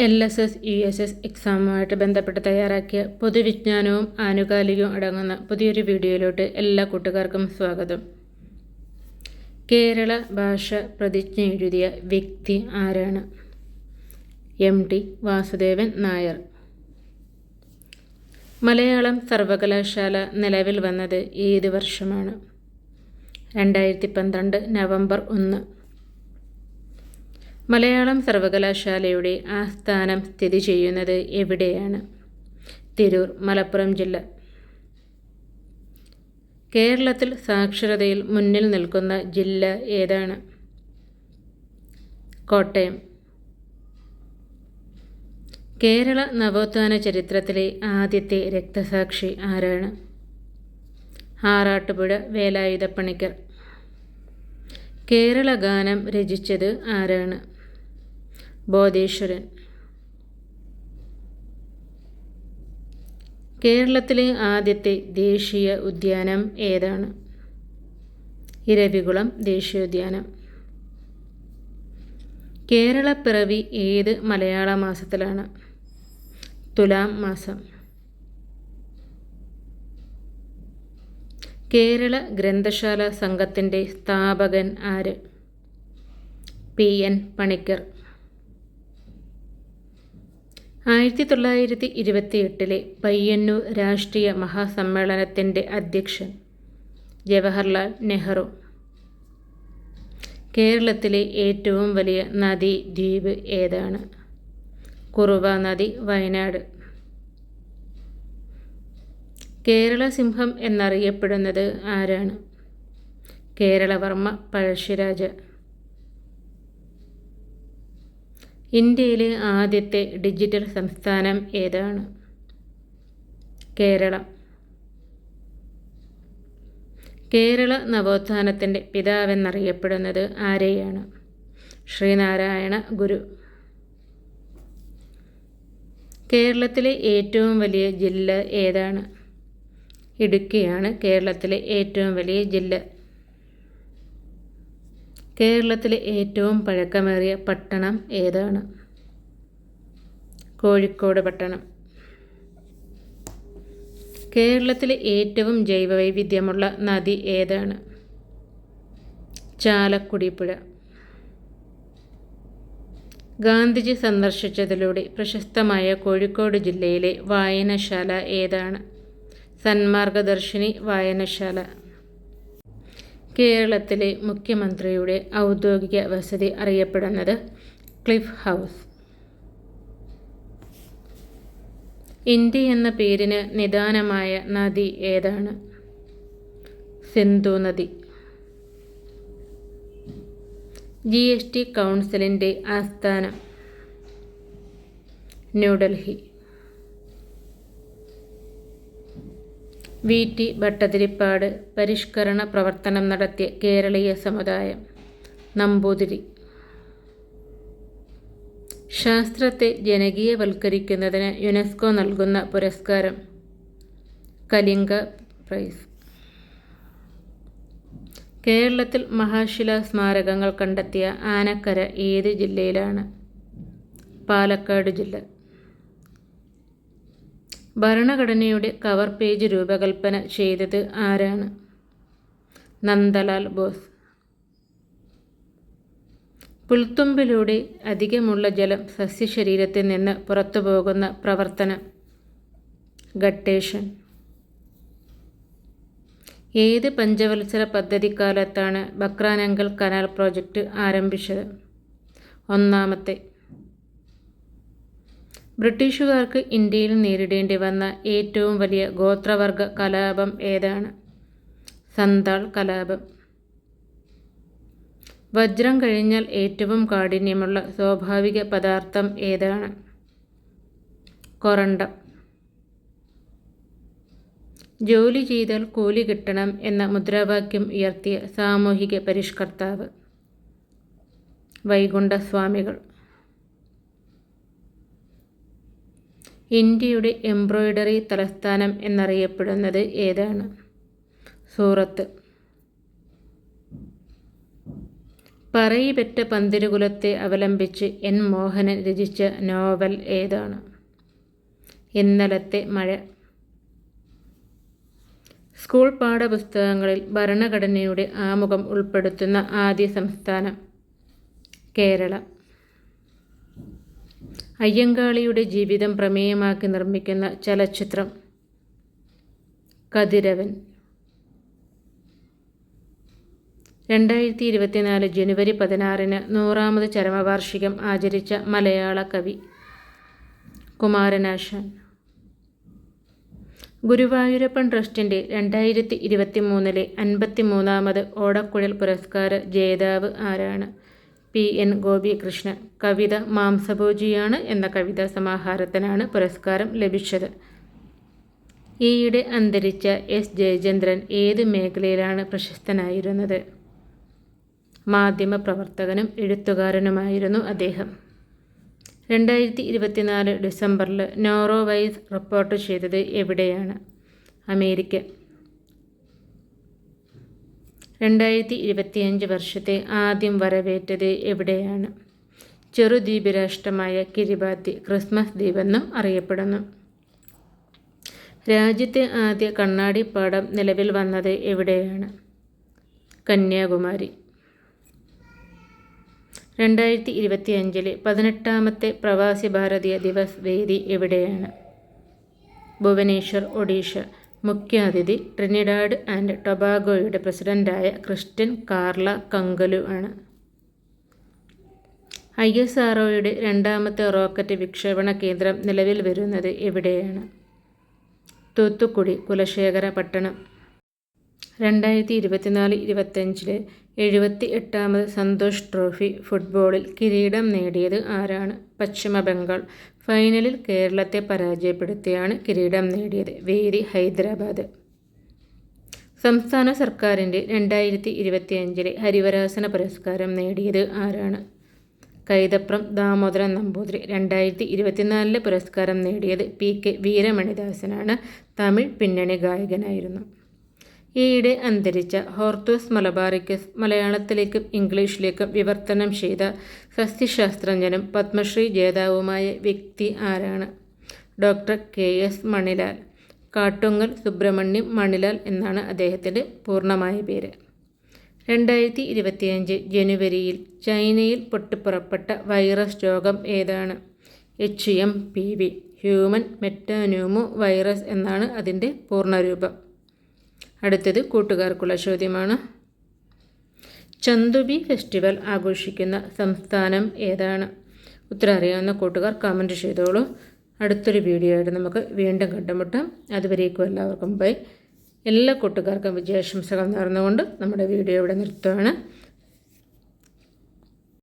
L S S U S S എക്സാമുമായിട്ട് ബന്ധപ്പെട്ട് തയ്യാറാക്കിയ പൊതുവിജ്ഞാനവും ആനുകാലികവും അടങ്ങുന്ന പുതിയൊരു വീഡിയോയിലോട്ട് എല്ലാ കൂട്ടുകാർക്കും സ്വാഗതം. കേരള ഭാഷ പ്രതിജ്ഞ എഴുതിയ വ്യക്തി ആരാണ്? M T Vasudevan Nair. Malayalam സർവകലാശാല നിലവിൽ വന്നത് ഏത് വർഷമാണ്? രണ്ടായിരത്തി പന്ത്രണ്ട് നവംബർ ഒന്ന്. മലയാളം സർവകലാശാലയുടെ ആസ്ഥാനം സ്ഥിതി ചെയ്യുന്നത് എവിടെയാണ്? തിരൂർ മലപ്പുറം ജില്ല. കേരളത്തിൽ സാക്ഷരതയിൽ മുന്നിൽ നിൽക്കുന്ന ജില്ല ഏതാണ്? കോട്ടയം. കേരള നവോത്ഥാന ചരിത്രത്തിലെ ആദ്യത്തെ രക്തസാക്ഷി ആരാണ്? ആറാട്ടുപുഴ വേലായുധപ്പണിക്കർ. കേരള ഗാനം രചിച്ചത് ആരാണ്? ബോധേശ്വരൻ. കേരളത്തിലെ ആദ്യത്തെ ദേശീയ ഉദ്യാനം ഏതാണ്? ഇരവികുളം ദേശീയോദ്യാനം കേരളപ്പിറവി ഏത് മലയാള മാസത്തിലാണ്? തുലാം മാസം. കേരള ഗ്രന്ഥശാല സംഘത്തിന്റെ സ്ഥാപകൻ ആര്? പി. എൻ. പണിക്കർ. ആയിരത്തി തൊള്ളായിരത്തി ഇരുപത്തി എട്ടിലെ പയ്യന്നൂർ രാഷ്ട്രീയ മഹാസമ്മേളനത്തിന്റെ അധ്യക്ഷൻ ജവഹർലാൽ നെഹ്റു. കേരളത്തിലെ ഏറ്റവും വലിയ നദി ദ്വീപ് ഏതാണ്? കുറുവ നദി വയനാട്. കേരള സിംഹം എന്നറിയപ്പെടുന്നത് ആരാണ്? കേരളവർമ്മ പഴശ്ശിരാജ. ഇന്ത്യയിലെ ആദ്യത്തെ ഡിജിറ്റൽ സംസ്ഥാനം ഏതാണ്? കേരളം. കേരള നവോത്ഥാനത്തിന്റെ പിതാവെന്നറിയപ്പെടുന്നത് ആരെയാണ്? ശ്രീനാരായണ ഗുരു. കേരളത്തിലെ ഏറ്റവും വലിയ ജില്ല ഏതാണ്? ഇടുക്കിയാണ് കേരളത്തിലെ ഏറ്റവും വലിയ ജില്ല. കേരളത്തിലെ ഏറ്റവും പഴക്കമേറിയ പട്ടണം ഏതാണ്? കോഴിക്കോട് പട്ടണം. കേരളത്തിലെ ഏറ്റവും ജൈവവൈവിധ്യമുള്ള നദി ഏതാണ്? ചാലക്കുടി പുഴ ഗാന്ധിജി സന്ദർശിച്ചതിലൂടെ പ്രശസ്തമായ കോഴിക്കോട് ജില്ലയിലെ വായനശാല ഏതാണ്? സന്മാർഗദർശിനി വായനശാല. കേരളത്തിലെ മുഖ്യമന്ത്രിയുടെ ഔദ്യോഗിക വസതി അറിയപ്പെടുന്നത് ക്ലിഫ് ഹൗസ്. ഇന്ത്യ എന്ന പേരിന് നിദാനമായ നദി ഏതാണ്? സിന്ധു നദി. ജി എസ് ടി കൗൺസിലിന്റെ ആസ്ഥാനം ന്യൂഡൽഹി. വി. ടി. ഭട്ടതിരിപ്പാട് പരിഷ്കരണ പ്രവർത്തനം നടത്തിയ കേരളീയ സമുദായം നമ്പൂതിരി. ശാസ്ത്രത്തെ ജനകീയവൽക്കരിക്കുന്നതിന് യുനെസ്കോ നൽകുന്ന പുരസ്കാരം കലിംഗ പ്രൈസ്. കേരളത്തിൽ മഹാശിലാ സ്മാരകങ്ങൾ കണ്ടെത്തിയ ആനക്കര ഏത് ജില്ലയിലാണ്? പാലക്കാട് ജില്ല. ഭരണഘടനയുടെ കവർ പേജ് രൂപകൽപ്പന ചെയ്തത് ആരാണ്? നന്ദലാൽ ബോസ്. പുൽത്തുമ്പിലൂടെ അധികമുള്ള ജലം സസ്യശരീരത്തിൽ നിന്ന് പുറത്തു പോകുന്ന പ്രവർത്തനം. ഗട്ടേഷൻ ഏത് പഞ്ചവത്സര പദ്ധതിക്കാലത്താണ് ബക്രാനങ്കൽ കനാൽ പ്രോജക്റ്റ് ആരംഭിച്ചത്? ഒന്നാമത്തെ ബ്രിട്ടീഷുകാർക്ക് ഇന്ത്യയിൽ നേരിടേണ്ടി വന്ന ഏറ്റവും വലിയ ഗോത്രവർഗ കലാപം ഏതാണ്? സന്താൾ കലാപം. വജ്രം കഴിഞ്ഞാൽ ഏറ്റവും കാഠിന്യമുള്ള സ്വാഭാവിക പദാർത്ഥം ഏതാണ്? കൊറണ്ടം ജോലി ചെയ്താൽ കൂലി കിട്ടണം എന്ന മുദ്രാവാക്യം ഉയർത്തിയ സാമൂഹിക പരിഷ്കർത്താവ്. വൈകുണ്ഠസ്വാമികൾ. ഇന്ത്യയുടെ എംബ്രോയ്ഡറി തലസ്ഥാനം എന്നറിയപ്പെടുന്നത് ഏതാണ്? സൂറത്ത്. പറയിപെറ്റ പന്തിരുകുലത്തെ അവലംബിച്ച് എൻ മോഹനൻ രചിച്ച നോവൽ ഏതാണ്? ഇന്നലത്തെ മഴ. സ്കൂൾ പാഠപുസ്തകങ്ങളിൽ ഭരണഘടനയുടെ ആമുഖം ഉൾപ്പെടുത്തുന്ന ആദ്യ സംസ്ഥാനം കേരളം. അയ്യങ്കാളിയുടെ ജീവിതം പ്രമേയമാക്കി നിർമ്മിക്കുന്ന ചലച്ചിത്രം കതിരവൻ. രണ്ടായിരത്തി ഇരുപത്തിനാല് ജനുവരി പതിനാറിന് നൂറാമത് ചരമവാർഷികം ആചരിച്ച മലയാള കവി കുമാരനാശാൻ. ഗുരുവായൂരപ്പൻ ട്രസ്റ്റിന്റെ രണ്ടായിരത്തി ഇരുപത്തി മൂന്നിലെ അൻപത്തി മൂന്നാമത് ഓടക്കുഴൽ പുരസ്കാര ജേതാവ് ആരാണ്? പി എൻ ഗോപികൃഷ്ണൻ കവിത മാംസഭോജിയാണ് എന്ന കവിതാ സമാഹാരത്തിനാണ് പുരസ്കാരം ലഭിച്ചത്. ഈയിടെ അന്തരിച്ച എസ് ജയചന്ദ്രൻ ഏത് മേഖലയിലാണ് പ്രശസ്തനായിരുന്നത്? മാധ്യമപ്രവർത്തകനും എഴുത്തുകാരനുമായിരുന്നു അദ്ദേഹം. രണ്ടായിരത്തി ഇരുപത്തിനാല് ഡിസംബറിൽ നോറോവൈസ് റിപ്പോർട്ട് ചെയ്തത് എവിടെയാണ്? അമേരിക്ക. രണ്ടായിരത്തി ഇരുപത്തിയഞ്ച് വർഷത്തെ ആദ്യം വരവേറ്റത് എവിടെയാണ്? ചെറുദ്വീപ് രാഷ്ട്രമായ കിരിബാത്തി ക്രിസ്മസ് ദ്വീപെന്നും അറിയപ്പെടുന്നു. രാജ്യത്തെ ആദ്യ കണ്ണാടി പാടം നിലവിൽ വന്നത് എവിടെയാണ്? കന്യാകുമാരി. രണ്ടായിരത്തി ഇരുപത്തി അഞ്ചിലെ പതിനെട്ടാമത്തെ പ്രവാസി ഭാരതീയ ദിവസ് വേദി എവിടെയാണ്? ഭുവനേശ്വർ ഒഡീഷ. മുഖ്യാതിഥി ട്രിനിഡാഡ് ആൻഡ് ടൊബാഗോയുടെ പ്രസിഡന്റായ ക്രിസ്റ്റ്യൻ കാർല കങ്കലു ആണ്. ഐ എസ് ആർ രണ്ടാമത്തെ റോക്കറ്റ് വിക്ഷേപണ കേന്ദ്രം നിലവിൽ വരുന്നത് എവിടെയാണ്? തൂത്തുക്കുടി കുലശേഖര പട്ടണം രണ്ടായിരത്തി ഇരുപത്തിനാല് ഇരുപത്തഞ്ചിലെ എഴുപത്തി എട്ടാമത് സന്തോഷ് ട്രോഫി ഫുട്ബോളിൽ കിരീടം നേടിയത് ആരാണ്? പശ്ചിമ ബംഗാൾ ഫൈനലിൽ കേരളത്തെ പരാജയപ്പെടുത്തിയാണ് കിരീടം നേടിയത് വേദി ഹൈദരാബാദ്. സംസ്ഥാന സർക്കാരിന്റെ രണ്ടായിരത്തി ഇരുപത്തിയഞ്ചിലെ ഹരിവരാസന പുരസ്കാരം നേടിയത് ആരാണ്? കൈതപ്രം ദാമോദരൻ നമ്പൂതിരി രണ്ടായിരത്തി ഇരുപത്തിനാലിലെ പുരസ്കാരം നേടിയത് പി കെ വീരമണിദാസനാണ്. തമിഴ് പിന്നണി ഗായകനായിരുന്നു. ഈയിടെ അന്തരിച്ച ഹോർത്തൂസ് മലബാറിക്കസ് മലയാളത്തിലേക്കും ഇംഗ്ലീഷിലേക്കും വിവർത്തനം ചെയ്ത സസ്യശാസ്ത്രജ്ഞനും പത്മശ്രീ ജേതാവുമായ വ്യക്തി ആരാണ്? Doctor K S Manilal. Kattungal Subramanyam Manilal എന്നാണ് അദ്ദേഹത്തിന്റെ പൂർണമായ പേര്. രണ്ടായിരത്തി ഇരുപത്തിയഞ്ച് ജനുവരിയിൽ ചൈനയിൽ പൊട്ടിപ്പുറപ്പെട്ട വൈറസ് രോഗം ഏതാണ്? H M P V human metapneumovirus എന്നാണ് അതിന്റെ പൂർണരൂപം. അടുത്തത് കൂട്ടുകാർക്കുള്ള ചോദ്യമാണ്. ചന്തുബി ഫെസ്റ്റിവൽ ആഘോഷിക്കുന്ന സംസ്ഥാനം ഏതാണ്? ഉത്തരം അറിയാവുന്ന കൂട്ടുകാർ കമന്റ് ചെയ്തോളൂ. അടുത്തൊരു വീഡിയോ ആയിട്ട് നമുക്ക് വീണ്ടും കണ്ടുമുട്ടാം. അതുവരേക്കും എല്ലാവർക്കും ബൈ എല്ലാ കൂട്ടുകാർക്കും വിജയാശംസകൾ നേർന്നുകൊണ്ട് നമ്മുടെ വീഡിയോ ഇവിടെ നിർത്തുകയാണ്